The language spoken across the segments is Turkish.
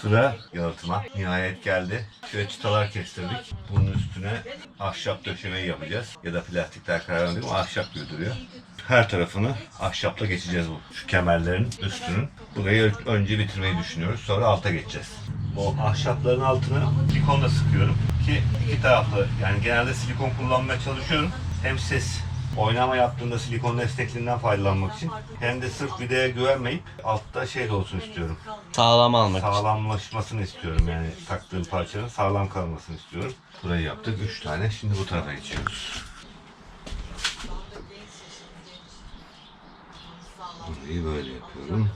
Sıra yalıtıma. Nihayet geldi. Şöyle çıtalar kestirdik. Bunun üstüne ahşap döşemeyi yapacağız. Ya da plastikler karar vermedik ama ahşap gibi duruyor. Her tarafını ahşapla geçeceğiz bu. Şu kemerlerin üstünün. Burayı önce bitirmeyi düşünüyoruz. Sonra alta geçeceğiz. O ahşapların altına silikonla sıkıyorum ki iki taraflı yani genelde silikon kullanmaya çalışıyorum. Hem ses oynama yaptığında silikon destekliğinden faydalanmak için hem de sırf videoya güvenmeyip altta şey de olsun istiyorum. Sağlam almak için. Sağlamlaşmasını istiyorum yani taktığım parçanın sağlam kalmasını istiyorum. Burayı yaptık 3 tane. Şimdi bu tarafa geçiyoruz. Burayı böyle yapıyorum.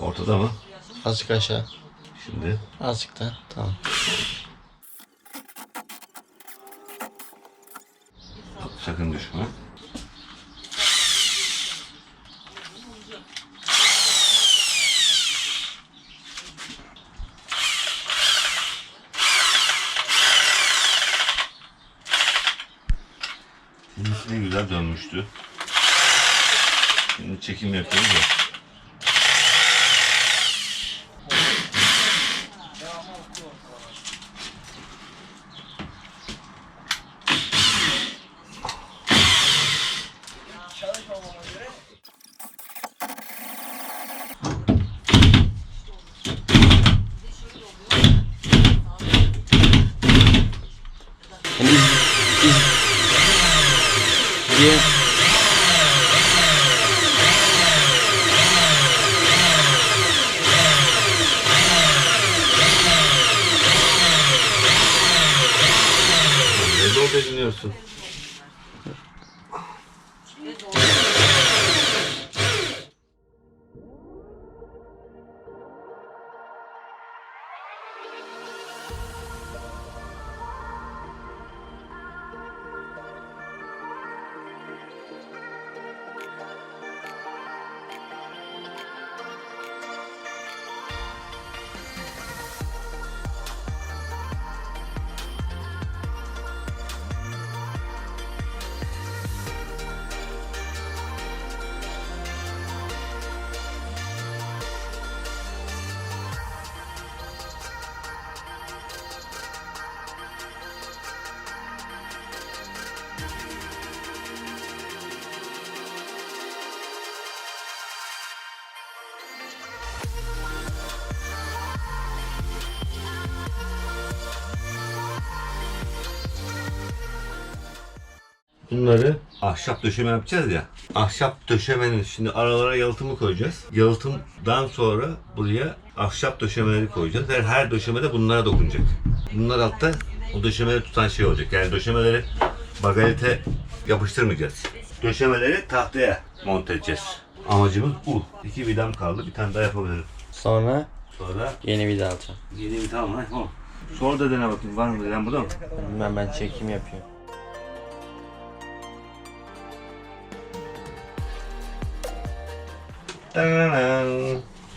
Ortada mı? Azıcık aşağı. Şimdi Azıcık da. Tamam. sakın düşme. Kendisi ne güzel dönmüştü. Şimdi çekim yapıyoruz ya. Diye. Ne zor Bunları ahşap döşeme yapacağız ya. Ahşap döşemenin şimdi aralara yalıtımı koyacağız. Yalıtımdan sonra buraya ahşap döşemeleri koyacağız. Her, her döşemede bunlara dokunacak. Bunlar altta o döşemeleri tutan şey olacak. Yani döşemeleri bagalite yapıştırmayacağız. Döşemeleri tahtaya monte edeceğiz. Amacımız bu. İki vidam kaldı. Bir tane daha yapabilirim. sonra Sonra yeni vida alacağım. yeni ha, Tamam. Sonra da dene bakayım var mı? Denen burada mı? Bilmem ben çekim yapıyorum.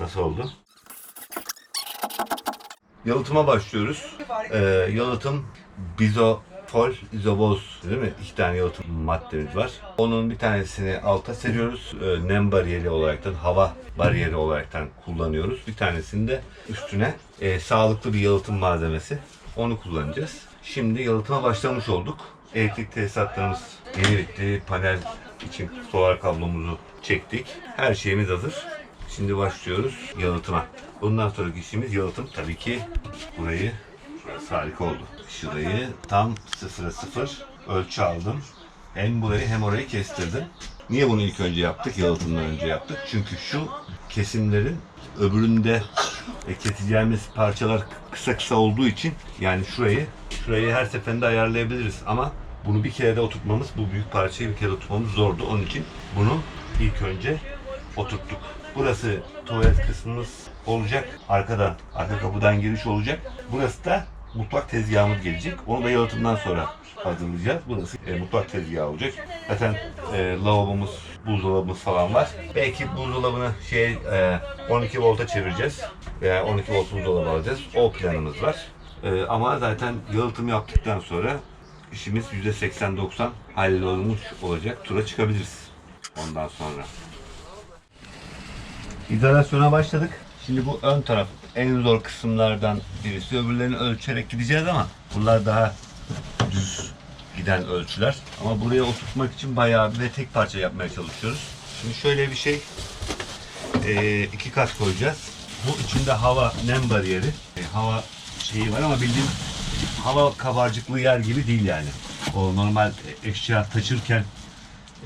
Nasıl oldu? Yalıtıma başlıyoruz. Ee, yalıtım bizofol, izoboz değil mi? İki tane yalıtım maddemiz var. Onun bir tanesini alta seriyoruz. Ee, nem bariyeri olaraktan, hava bariyeri olaraktan kullanıyoruz. Bir tanesini de üstüne e, sağlıklı bir yalıtım malzemesi. Onu kullanacağız. Şimdi yalıtıma başlamış olduk. Elektrik tesisatlarımız yeni bitti. Panel için solar kablomuzu çektik. Her şeyimiz hazır. Şimdi başlıyoruz yalıtıma. Bundan sonraki işimiz yalıtım. Tabii ki burayı, burası harika oldu. Şurayı tam sıfıra sıfır ölçü aldım. Hem burayı hem orayı kestirdim. Niye bunu ilk önce yaptık? Yalıtımdan önce yaptık. Çünkü şu kesimlerin öbüründe e, keseceğimiz parçalar kısa kısa olduğu için yani şurayı şurayı her seferinde ayarlayabiliriz ama bunu bir kere de oturtmamız, bu büyük parçayı bir kere oturtmamız zordu. Onun için bunu ilk önce oturttuk. Burası tuvalet kısmımız olacak. Arkadan, arka kapıdan giriş olacak. Burası da mutfak tezgahımız gelecek. Onu da yalıtımdan sonra hazırlayacağız. Burası e, mutfak tezgahı olacak. Zaten e, lavabomuz, buzdolabımız falan var. Belki buzdolabını şey e, 12 volta çevireceğiz. Veya 12 volt buzdolabı alacağız. O planımız var. E, ama zaten yalıtım yaptıktan sonra işimiz %80-90 hallolmuş olacak. Tura çıkabiliriz ondan sonra. İzolasyona başladık. Şimdi bu ön taraf en zor kısımlardan birisi. Öbürlerini ölçerek gideceğiz ama bunlar daha düz giden ölçüler. Ama buraya oturtmak için bayağı bir tek parça yapmaya çalışıyoruz. Şimdi şöyle bir şey. Ee, iki kat koyacağız. Bu içinde hava nem bariyeri. Ee, hava şeyi var ama bildiğin hava kabarcıklı yer gibi değil yani. O normal eşya taşırken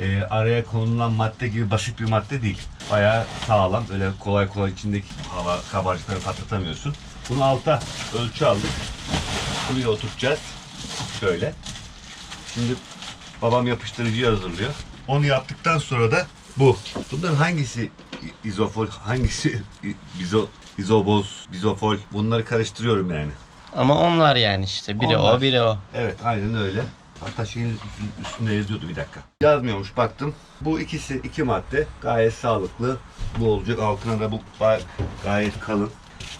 e, araya konulan madde gibi basit bir madde değil. Bayağı sağlam. Öyle kolay kolay içindeki hava kabarcıkları patlatamıyorsun. Bunu alta ölçü aldık. Buraya oturtacağız. Şöyle. Şimdi babam yapıştırıcıyı hazırlıyor. Onu yaptıktan sonra da bu. Bunların hangisi izofol, hangisi bizo, izoboz, bizofol bunları karıştırıyorum yani. Ama onlar yani işte. Biri Onlar. o biri o. Evet aynen öyle. Hatta şeyin üstü- üstünde yazıyordu bir dakika. Yazmıyormuş baktım. Bu ikisi iki madde gayet sağlıklı. Bu olacak. Altına da bu gayet kalın.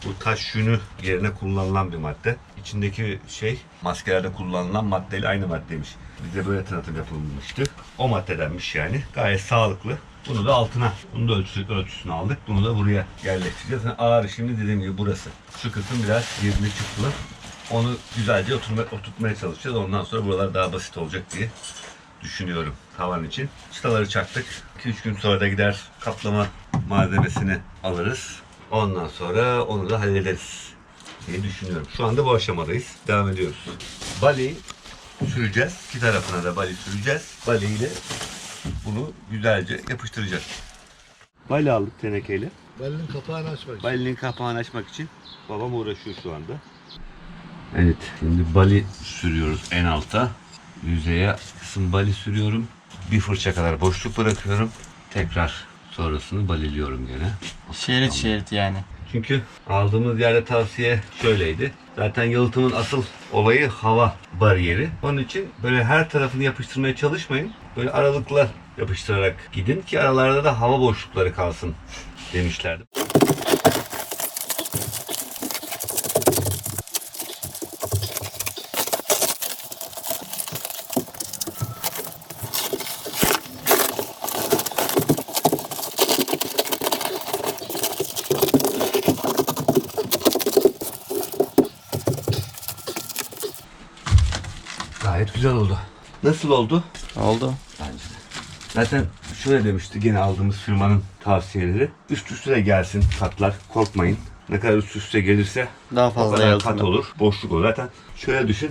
Bu taş yünü yerine kullanılan bir madde. İçindeki şey maskelerde kullanılan maddeyle aynı maddeymiş. Bize böyle tanıtım yapılmıştı. O maddedenmiş yani. Gayet sağlıklı. Bunu da altına, bunu da ölçüsü, ölçüsünü aldık. Bunu da buraya yerleştireceğiz. Yani ağır şimdi dediğim gibi burası. Şu kısım biraz girdi çıktılı. Onu güzelce oturma, oturtmaya çalışacağız. Ondan sonra buralar daha basit olacak diye düşünüyorum tavan için. Çıtaları çaktık. 2-3 gün sonra da gider kaplama malzemesini alırız. Ondan sonra onu da hallederiz diye düşünüyorum. Şu anda bu aşamadayız. Devam ediyoruz. Bali süreceğiz. İki tarafına da bali süreceğiz. Bali ile bunu güzelce yapıştıracağız. Bali aldık tenekeyle. Belinin kapağını açmak için. Balinin kapağını açmak için babam uğraşıyor şu anda. Evet, şimdi bali sürüyoruz en alta. Yüzeye kısım bali sürüyorum. Bir fırça kadar boşluk bırakıyorum. Tekrar sonrasını baliliyorum gene. Şerit şerit yani. Çünkü aldığımız yerde tavsiye şöyleydi. Zaten yalıtımın asıl olayı hava bariyeri. Onun için böyle her tarafını yapıştırmaya çalışmayın. Böyle aralıklar yapıştırarak gidin ki aralarda da hava boşlukları kalsın demişlerdi. Gayet güzel oldu. Nasıl oldu? Oldu. Bence de. Zaten şöyle demişti gene aldığımız firmanın tavsiyeleri. Üst üste gelsin katlar. Korkmayın. Ne kadar üst üste gelirse Daha o fazla kadar kat olur. olur. Boşluk olur. Zaten şöyle düşün.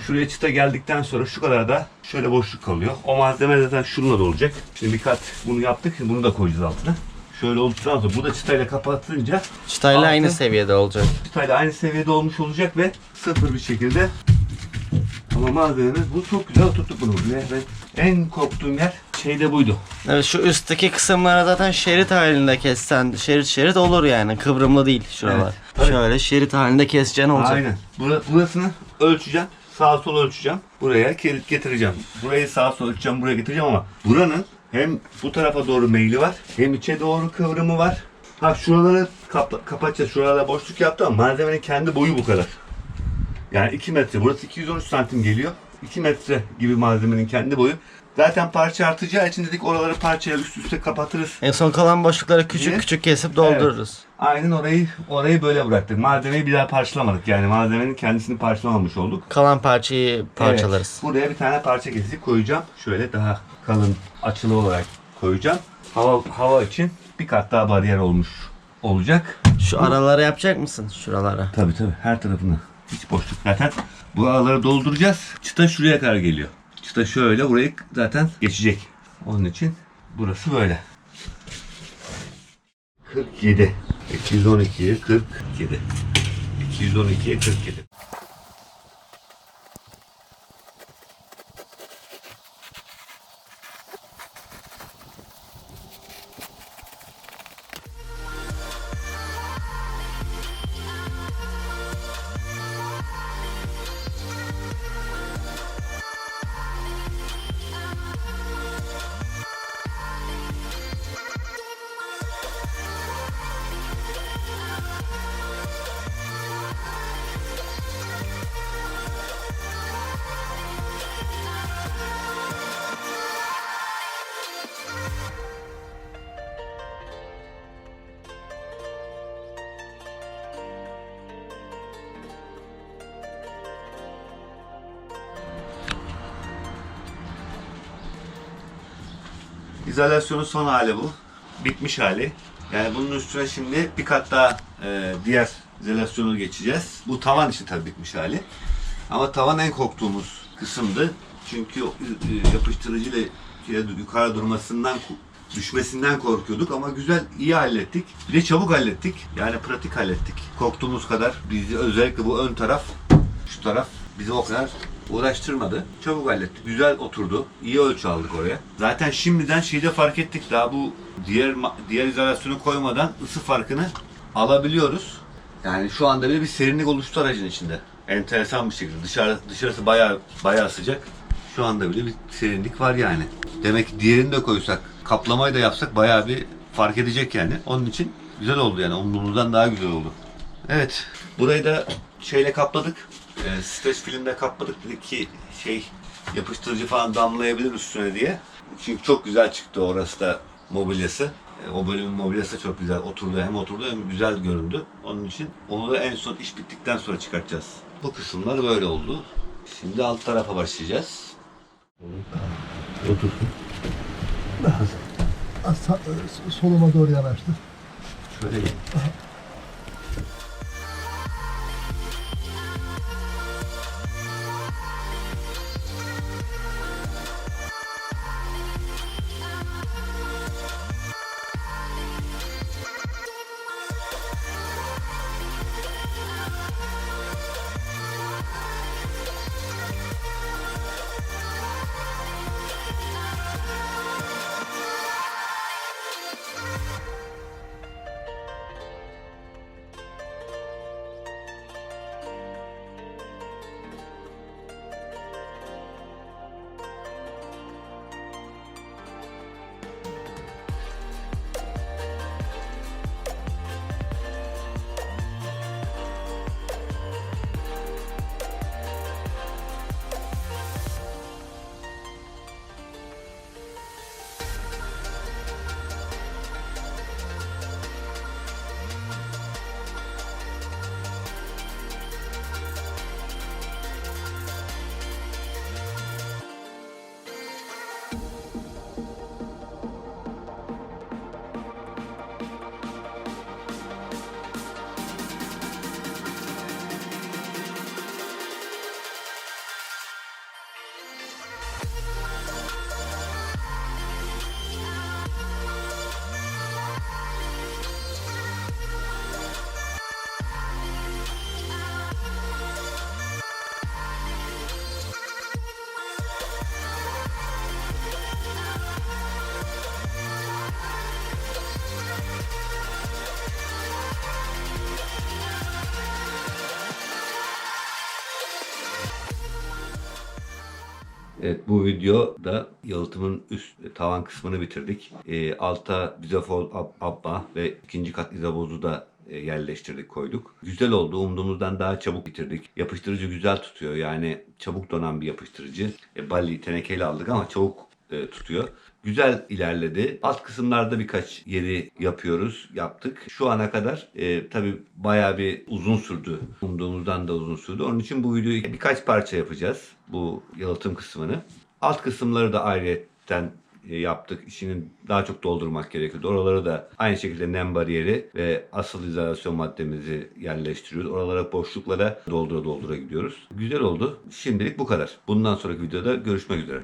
Şuraya çıta geldikten sonra şu kadar da şöyle boşluk kalıyor. O malzeme zaten şununla da olacak. Şimdi bir kat bunu yaptık. Şimdi bunu da koyacağız altına. Şöyle olduktan sonra bu da çıtayla kapatınca Çıtayla aynı Altı. seviyede olacak. çıtayla aynı seviyede olmuş olacak ve sıfır bir şekilde ama malzememiz bu çok güzel oturttuk bunu buraya. Ben en korktuğum yer şey de buydu. Evet şu üstteki kısımlara zaten şerit halinde kessen şerit şerit olur yani. Kıvrımlı değil şuralar. Evet. Şöyle şerit halinde keseceksin olacak. Aynen. Bura- burasını ölçeceğim. Sağ sol ölçeceğim. Buraya kilit getireceğim. Burayı sağ sol ölçeceğim. Buraya getireceğim ama buranın hem bu tarafa doğru meyli var. Hem içe doğru kıvrımı var. Ha şuraları kapa- kapatacağız. Şuralarda boşluk yaptı ama malzemenin kendi boyu bu kadar. Yani 2 metre. Burası 213 santim geliyor. 2 metre gibi malzemenin kendi boyu. Zaten parça artacağı için dedik oraları parçaya üst üste kapatırız. En son kalan boşlukları küçük Niye? küçük kesip doldururuz. Aynen orayı orayı böyle bıraktık. Malzemeyi bir daha parçalamadık. Yani malzemenin kendisini parçalamamış olduk. Kalan parçayı parçalarız. Evet, buraya bir tane parça kesip koyacağım. Şöyle daha kalın açılı olarak koyacağım. Hava hava için bir kat daha bariyer olmuş olacak. Şu aralara yapacak mısın? Şuralara. Tabii tabii her tarafını. Hiç boşluk. Zaten bu araları dolduracağız. Çıta şuraya kadar geliyor. Çıta şöyle burayı zaten geçecek. Onun için burası böyle. 47. 212'ye 47. 212'ye 47. İzolasyonun son hali bu. Bitmiş hali. Yani bunun üstüne şimdi bir kat daha e, diğer izolasyonu geçeceğiz. Bu tavan için tabii bitmiş hali. Ama tavan en korktuğumuz kısımdı. Çünkü o, e, yapıştırıcıyla yukarı durmasından düşmesinden korkuyorduk ama güzel iyi hallettik. Bir de çabuk hallettik. Yani pratik hallettik. Korktuğumuz kadar bizi özellikle bu ön taraf şu taraf bizi o kadar uğraştırmadı. Çabuk hallettik. Güzel oturdu. İyi ölçü aldık oraya. Zaten şimdiden şeyde fark ettik. Daha bu diğer diğer izolasyonu koymadan ısı farkını alabiliyoruz. Yani şu anda bile bir serinlik oluştu aracın içinde. Enteresan bir şekilde. Dışarı, dışarısı bayağı bayağı sıcak. Şu anda bile bir serinlik var yani. Demek ki diğerini de koysak, kaplamayı da yapsak bayağı bir fark edecek yani. Onun için güzel oldu yani. Umduğumuzdan daha güzel oldu. Evet. Burayı da şeyle kapladık. E, streç filmle kapladık. Dedik ki şey yapıştırıcı falan damlayabilir üstüne diye. Çünkü çok güzel çıktı orası da mobilyası. E, O bölümün mobilyası çok güzel oturdu. Hem oturdu hem güzel göründü. Onun için onu da en son iş bittikten sonra çıkartacağız. Bu kısımlar böyle oldu. Şimdi alt tarafa başlayacağız. Otursun. Az sa- e, soluma doğru yanaştı. Şöyle gel. Evet bu videoda yalıtımın üst tavan kısmını bitirdik. E, alta bizofol ab- abba ve ikinci kat izobozu da e, yerleştirdik koyduk. Güzel oldu. Umduğumuzdan daha çabuk bitirdik. Yapıştırıcı güzel tutuyor. Yani çabuk donan bir yapıştırıcı. E, bali tenekeyle aldık ama çabuk e, tutuyor. Güzel ilerledi. Alt kısımlarda birkaç yeri yapıyoruz, yaptık. Şu ana kadar e, tabii bayağı bir uzun sürdü. Umduğumuzdan da uzun sürdü. Onun için bu videoyu birkaç parça yapacağız. Bu yalıtım kısmını. Alt kısımları da ayrıyetten e, yaptık. İçini daha çok doldurmak gerekiyordu. Oraları da aynı şekilde nem bariyeri ve asıl izolasyon maddemizi yerleştiriyoruz. Oralara boşluklara doldura doldura gidiyoruz. Güzel oldu. Şimdilik bu kadar. Bundan sonraki videoda görüşmek üzere.